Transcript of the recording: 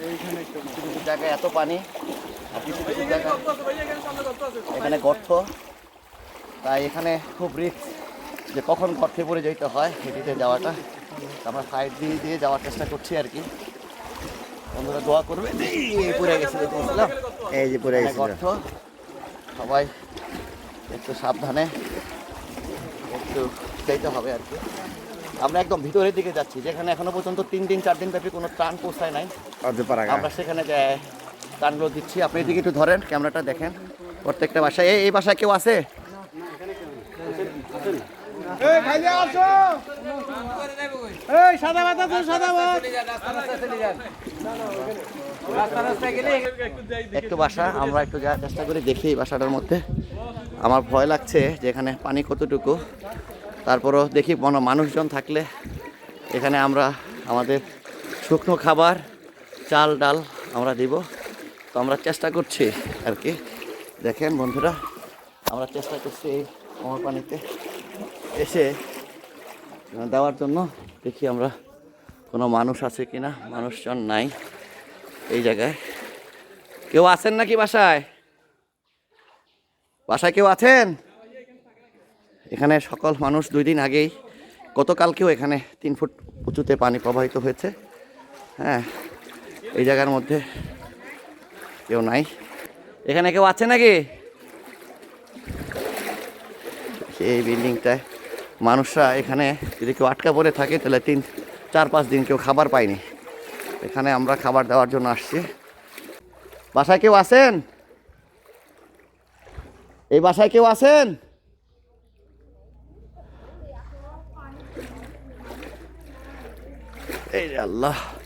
কিছু কিছু জায়গায় এত পানি আর কিছু কিছু জায়গায় এখানে গর্ত। তাই এখানে খুব রিস্ক যে কখন গর্তে পড়ে যেতে হয় হেঁটিতে যাওয়াটা। আমরা সাইড দিয়ে দিয়ে যাওয়ার চেষ্টা করছি আর কি। বন্ধুরা দোয়া করবে এই পড়ে গেছে দেখতে এই যে পড়ে গেছে। গর্ত। সবাই একটু সাবধানে একটু যেতে হবে আর কি। আমরা একদম ভিতরের দিকে যাচ্ছি যেখানে এখনও পর্যন্ত তিন দিন চার দিন ব্যাপী কোনো ত্রাণ পৌঁছায় নাই। অর্ধপাড়াগা আমরা সেখানে ত্রাণগুলো দিচ্ছি আপনি এদিকে একটু ধরেন ক্যামেরাটা দেখেন। প্রত্যেকটা বাসায় এই এই বাসায় কেউ আছে? একটু বাসা আমরা একটু যাওয়ার চেষ্টা করি দেখি এই বাসাটার মধ্যে। আমার ভয় লাগছে যে এখানে পানি কতটুকু। তারপরও দেখি মনে মানুষজন থাকলে এখানে আমরা আমাদের শুকনো খাবার, চাল, ডাল আমরা দিব। তো আমরা চেষ্টা করছি আর কি। দেখেন বন্ধুরা, আমরা চেষ্টা করছি এই কমর পানিতে এসে দেওয়ার জন্য। দেখি আমরা কোনো মানুষ আছে কি না মানুষজন নাই এই জায়গায়। কেউ আছেন নাকি বাসায়? বাসায় কেউ আছেন? এখানে সকল মানুষ দুই দিন আগেই, গতকালকেও এখানে তিন ফুট উঁচুতে পানি প্রবাহিত হয়েছে। হ্যাঁ এই জায়গার মধ্যে কেউ নাই। এখানে কেউ আছে নাকি? এই বিল্ডিংটায় মানুষরা এখানে যদি কেউ আটকা পড়ে থাকে, তাহলে তিন, চার, পাঁচ দিন কেউ খাবার পায়নি। এখানে আমরা খাবার দেওয়ার জন্য আসছি। বাসায় কেউ আছেন? এই বাসায় কেউ আছেন? Ey Allah.